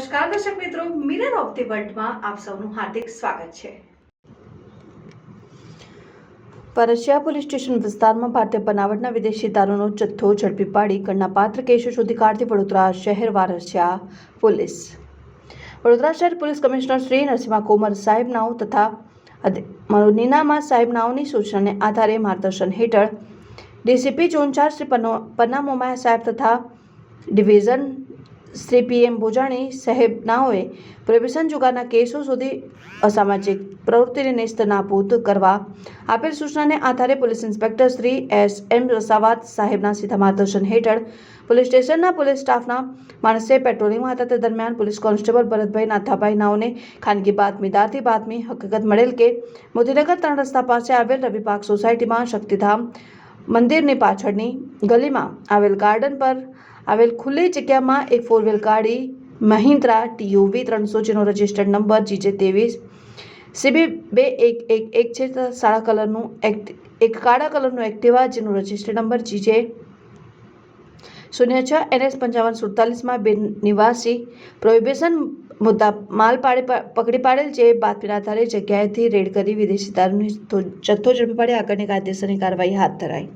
નમસ્કાર, દર્શક મિત્રો. મિરર ઓફ ધી વર્લ્ડમાં આપ સૌનું હાર્દિક સ્વાગત છે. પરસિયા પોલીસ સ્ટેશન વિસ્તારમાં ભારતીય બનાવટના વિદેશી દારૂનો જથ્થો ઝડપી પાડી ગણનાપાત્ર કેસો શોધી કાઢતી વડોદરા શહેર વારસિયા પોલીસ. વડોદરા શહેર પોલીસ કમિશનર શ્રી નરસિંહા કોમર સાહેબ નાઓ તથા નીનામા સાહેબ નાઓની સૂચનાને આધારે માર્ગદર્શન હેઠળ ડીસીપી ઝોન ચાર શ્રી પનો પન્ના મોમાયા સાહેબ તથા ડિવિઝન શ્રી પીએમ ભોજાણી સાહેબ નાઓએ પ્રોહિબિશન જુગારના કેસો સુધી અસામાજિક પ્રવૃત્તિને નેસ્ત કરવા આપેલ સૂચનાને આધારે police inspector Shri S M Rasavat સાહેબના સીધા માર્ગદર્શન હેઠળ પોલીસ સ્ટેશનના પોલીસ સ્ટાફના માણસે પેટ્રોલિંગમાં હતા તે દરમિયાન પોલીસ કોન્સ્ટેબલ ભરતભાઈ નાથાભાઈ નાઓને ખાનગી બાતમીદારથી બાતમી હકીકત મળેલ કે મોતીનગર ત્રણ રસ્તા પાસે આવેલ રવિપાક સોસાયટીમાં શક્તિધામ મંદિરની પાછળની ગલીમાં આવેલ ગાર્ડન પર આવેલ ખુલ્લી જગ્યામાં એક ફોર વ્હીલ ગાડી, મહિન્દ્રા ટીયુવી ત્રણસો જેનો રજિસ્ટર્ડ નંબર જીજે ત્રેવીસ સીબી બે એક એક એક છે સાડા કલરનું એક્ટ એક કાળા કલરનું એક્ટિવા જેનો રજિસ્ટર્ડ નંબર જીજે શૂન્ય છ એનએસ પંચાવન સુડતાલીસમાં બે નિવાસી પ્રોહિબિશન મુદ્દા માલ પાડે પકડી પાડેલ જે બાતમીના આધારે જગ્યાએથી રેડ કરી વિદેશી દારૂની જથ્થો ઝડપી પાડી આગળની કાયદેસરની કાર્યવાહી હાથ ધરાઈ.